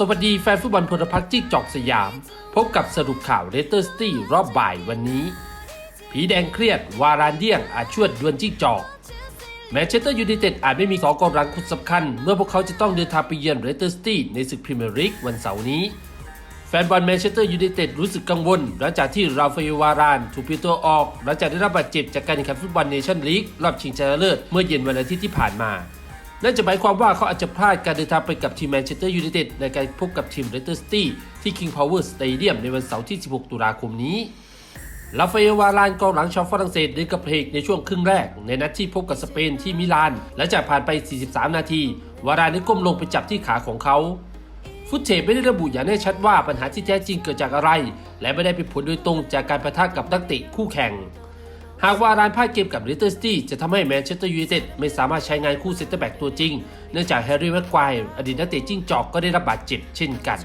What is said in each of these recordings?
สวัสดีแฟนฟุตบอลพลพักจิ๊กจอกสยาม พบกับสรุปข่าวเรสเตอร์สตี้รอบบ่ายวันนี้ ผีแดงเครียด วารานเดียงอาจชวดดวลจิ๊กจอก แมนเชสเตอร์ยูไนเต็ดอาจไม่มีสองกองหลังคนสำคัญ เมื่อพวกเขาจะต้องเดินทางไปเยือนเรสเตอร์สตี้ในศึกพรีเมียร์ลีกวันเสาร์นี้ แฟนบอลแมนเชสเตอร์ยูไนเต็ดรู้สึกกังวล หลังจากที่ราฟาเอลวารานถูกเปลี่ยนตัวออก หลังจากได้รับบาดเจ็บจากการแข่งขันฟุตบอลเนชั่นลีกรอบชิงชนะเลิศเมื่อเย็นวันอาทิตย์ที่ผ่านมา นั่นจะหมายความว่าเขาอาจจะพลาดการเดินทางไปกับทีมแมนเชสเตอร์ยูไนเต็ดในการพบกับทีมเรสเตอร์สตี้ที่ King Power Stadium ในวันเสาร์ที่ 16 ตุลาคมนี้ลาฟาเอลวารานกองหลังชาวฝรั่งเศสได้กระเพกในช่วงครึ่งแรก ในนัดที่พบกับสเปนที่มิลานและจากผ่านไป 43 นาที วารานได้ก้มลงไปจับที่ขาของเขา ฟุตเทปไม่ได้ระบุอย่างแน่ชัดว่าปัญหาที่แท้จริงเกิดจากอะไร และไม่ได้เป็นผลโดยตรงจากการประทะกับนักเตะคู่แข่ง หากว่ารานพลาดเกมกับลิตเติ้ลสตี้จะทำให้แมนเชสเตอร์ยูไนเต็ดไม่สามารถใช้งานคู่เซนเตอร์แบ็กตัวจริง เนื่องจากแฮร์รี่แม็กควายอดีตนักเตะจิ้งจอกก็ได้รับบาดเจ็บเช่นกัน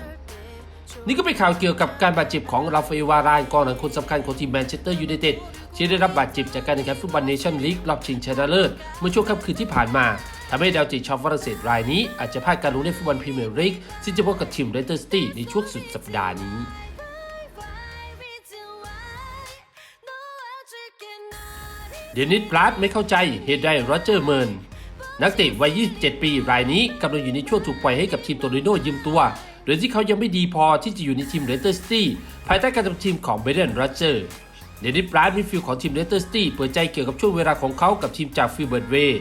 นี่ก็เป็นข่าวเกี่ยวกับการบาดเจ็บของราฟาเอลวารานกองหลังคนสำคัญของทีมแมนเชสเตอร์ยูไนเต็ดที่ได้รับบาดเจ็บจากการแข่งขันฟุตบอลเนชั่นลีกรอบชิงชนะเลิศเมื่อช่วงค่ำคืนที่ผ่านมาทำให้ดาวจิตชาวฝรั่งเศสรายนี้อาจจะพลาดการลงเล่นฟุตบอลพรีเมียร์ลีกซึ่งจะพบกับทีมเรสเตอร์ซิตี้ในช่วงสุดสัปดาห์นี้ เดนิสปลาร์ตไม่เข้าใจเหตุใดโรเจอร์เมิร์นนักเตะวัย 27 ปีรายนี้กำลังอยู่ในช่วงถูกปล่อยให้กับทีมโตริโนยืมตัว โดยที่เขายังไม่ดีพอที่จะอยู่ในทีมเรสเตอร์ซิตี้ภายใต้การทำทีมของเบเดนโรเจอร์เดนิสปลาร์ตมิฟิลของทีมเรสเตอร์ซิตี้เปิดใจเกี่ยวกับช่วงเวลาของเขากับทีมจากฟิลเบิร์ดเวย์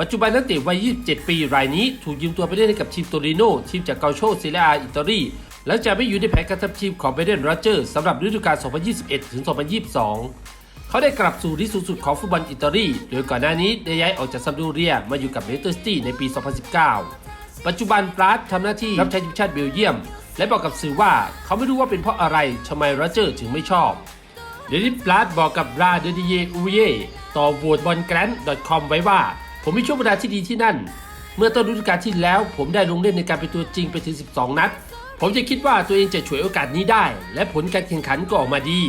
ปัจจุบันนักเตะวัย 27 ปีรายนี้ถูกยืมตัวไปเล่นให้กับทีมโตริโนทีมจากเกาโชเซเรียอาอิตาลีหลังจากไม่อยู่ในแผนการทำทีมของเบรเดนโรเจอร์สำหรับฤดูกาล 2021-2022 เขาได้กลับสู่ที่สูงสุดของฟุตบอลอิตาลี โดยก่อนหน้านี้ได้ย้ายออกจากซัมดูเรียมาอยู่กับเลสเตอร์ซิตี้ในปี 2019 ปัจจุบันปราดทำหน้าที่รับใช้ทีมชาติเบลเยียม และบอกกับสื่อว่าเขาไม่รู้ว่าเป็นเพราะอะไรทำไมโรเจอร์ถึงไม่ชอบเดนิสปราดบอกกับราเดดิเยอูเย่ต่อโหวตบอลแกรนด์ .com ไว้ว่า ผมมีช่วงเวลาที่ดีที่นั่น เมื่อต้นฤดูกาลที่แล้ว ผมได้ลงเล่นในการเป็นตัวจริงไปถึง 12 นัด ผมจะคิดว่าตัวเองจะฉวยโอกาสนี้ได้ และผลการแข่งขันก็ออกมาดี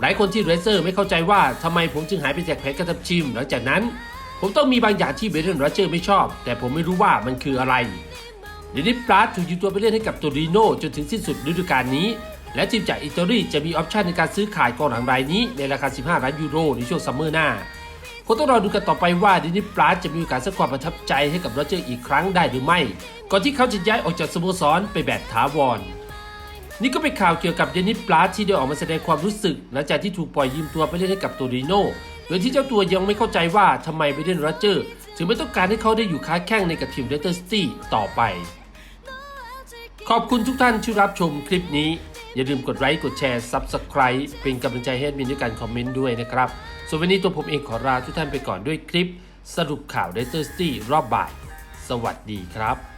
หลายคนที่เรเซอร์ไม่เข้าใจว่าทำไมผมจึงหายไปจากแผนการทำทีมหลังจากนั้น ผมต้องมีบางอย่างที่เบรเดนโรเจอร์ไม่ชอบ แต่ผมไม่รู้ว่ามันคืออะไรเดนิสปราดถูกยืมตัวไปเล่นให้กับโตริโนจนถึงสิ้นสุดฤดูกาลนี้ และทีมจากอิตาลีจะมีออปชันในการซื้อขายกองหลังรายนี้ในราคา 15 ล้านยูโรในช่วงซัมเมอร์หน้าคงต้องรอดูกันต่อไปว่าเดนิสปราดจะมีโอกาสสร้างความประทับใจให้กับโรเจอร์อีกครั้งได้หรือไม่ ก่อนที่เขาจะย้ายออกจากสโมสรไปแบบถาวร นี่ก็เป็นข่าวเกี่ยวกับเดนิสปลาสที่ได้ออกมาแสดงความรู้สึก หลังจากที่ถูกปล่อยยืมตัวไปเล่นให้กับโตริโนโดยที่เจ้าตัวยังไม่เข้าใจว่าทำไมเบรเดนโรเจอร์ถึงไม่ต้องการให้เขาได้อยู่ค้าแข้งในกับทีมเรสเตอร์ซิตี้ต่อไป ขอบคุณทุกท่านที่รับชมคลิปนี้ อย่าลืมกดไลค์กดแชร์ Subscribe เป็นกำลังใจให้แอดมินด้วยการคอมเมนต์ด้วยนะครับ ส่วนวันนี้ตัวผมเองขอลาทุกท่านไปก่อนด้วยคลิป สรุปข่าวเรสเตอร์ซิตี้รอบบ่าย สวัสดีครับ